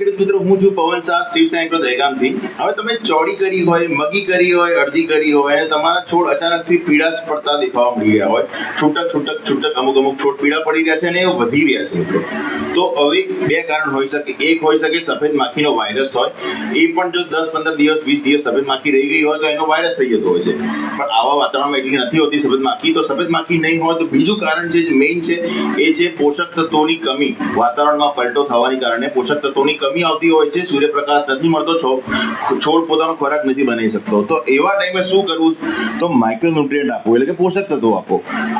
મિત્રો, હું છું પવન શાહ શિવસેના દહેગામથી. હવે તમે ચોડી કરી હોય, મગી કરી હોય, અડધી કરી હોય અને તમારા છોડ અચાનકથી પીડા પડતા દેખાવા મળી રહ્યા હોય. છૂટક છૂટક છૂટક, અમુક અમુક છોડ પીડા પડી રહ્યા છે અને એ વધી રહ્યા છે તો હવે બે કારણ હોઈ શકે. એક હોઈ શકે સફેદ માખીનો વાયરસ હોય. એ પણ જો દસ, પંદર દિવસ, વીસ દિવસ સફેદ માખી રહી ગઈ હોય તો એનો વાયરસ થઈ જતો હોય છે. પણ આવા વાતાવરણમાં એટલી નથી હોતી સફેદ માખી. તો સફેદ માખી નહીં હોય તો બીજું કારણ છે જે મેઇન છે, એ છે પોષક તત્વોની કમી. વાતાવરણમાં પલટો થવાની કારણે પોષક તત્વોની કમી આવતી હોય છે, સૂર્યપ્રકાશ નથી મળતો છોડ પોતાનો ખોરાક નથી બનાવી શકતો. તો એવા ટાઈમે શું કરવું? તો માઇક્રો ન્યુટ્રિયન્ટ આપો એટલે કે પોષક તત્વો આપો.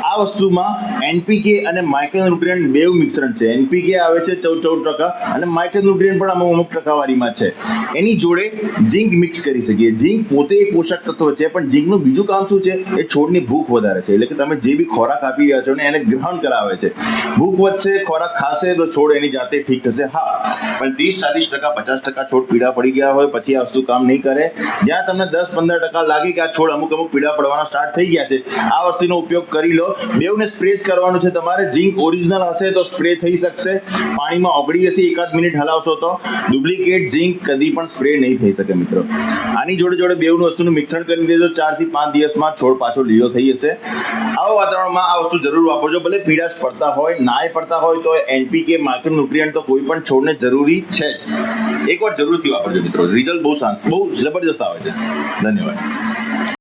આ વસ્તુમાં એનપીકે અને માઇક્રો ન્યુટ્રિયન્ટ બે મિશ્રણ છે. એનપીકે આવે છે ચૌદ ચૌદ ટકા અને માઇક્રો ન્યુટ્રિયન્ટ પણ અમુક અમુક ટકાવારીમાં છે. એની જોડે ઝીંક મિક્સ કરી શકીએ. ઝીંક પોતે એક પોષક તત્વ છે, પણ ઝીંકનું બીજું કામ શું છે? એ છોડની ભૂખ વધારે છે. એટલે કે તમે જે બી ખોરાક આપી રહ્યા છો ને, એને ગ્રહણ કરાવે છે. ભૂખ વધશે, ખોરાક ખાશે, તો છોડ એની જાતે ઠીક થશે. હા, પણ ત્રીસ ચાલીસ ટકા, પચાસ ટકા છોડ પીડા પડી ગયા હોય, પછી આ વસ્તુ કામ નહીં કરે. જ્યાં તમને દસ પંદર ટકા લાગે કે આ છોડ અમુક અમુક પીડા પડવાના સ્ટાર્ટ થઈ ગયા છે, આ વસ્તુનો ઉપયોગ કરી લો. બેવને સ્પ્રે કરવાનું છે તમારે. ઝીંક ઓરિજિનલ હશે તો સ્પ્રે થઈ શકશે. પાણીમાં ઓગળી હશે એકાદ મિનિટ હલાવશો તો. ડુપ્લિકેટ ઝીંક કદી પણ સ્પ્રે નહીં થઈ શકે મિત્રો. આની જોડે જોડે બેવનું વસ્તુનું મિશ્રણ કરી દેજો. ચારથી પાંચ દિવસમાં છોડ પાછો લીલો થઈ જશે. આવા વાતાવરણમાં આ વસ્તુ જરૂર વાપરજો. ભલે પીડા પડતા હોય, નાય પડતા હોય, તો એનપીકે માઇક્રો ન્યુટ્રિયન્ટ તો કોઈ પણ છોડને જરૂરી છે. જ એકવાર જરૂરથી વાપરજો મિત્રો. રિઝલ્ટ બહુ શાંત બહુ જબરજસ્ત આવે છે. ધન્યવાદ.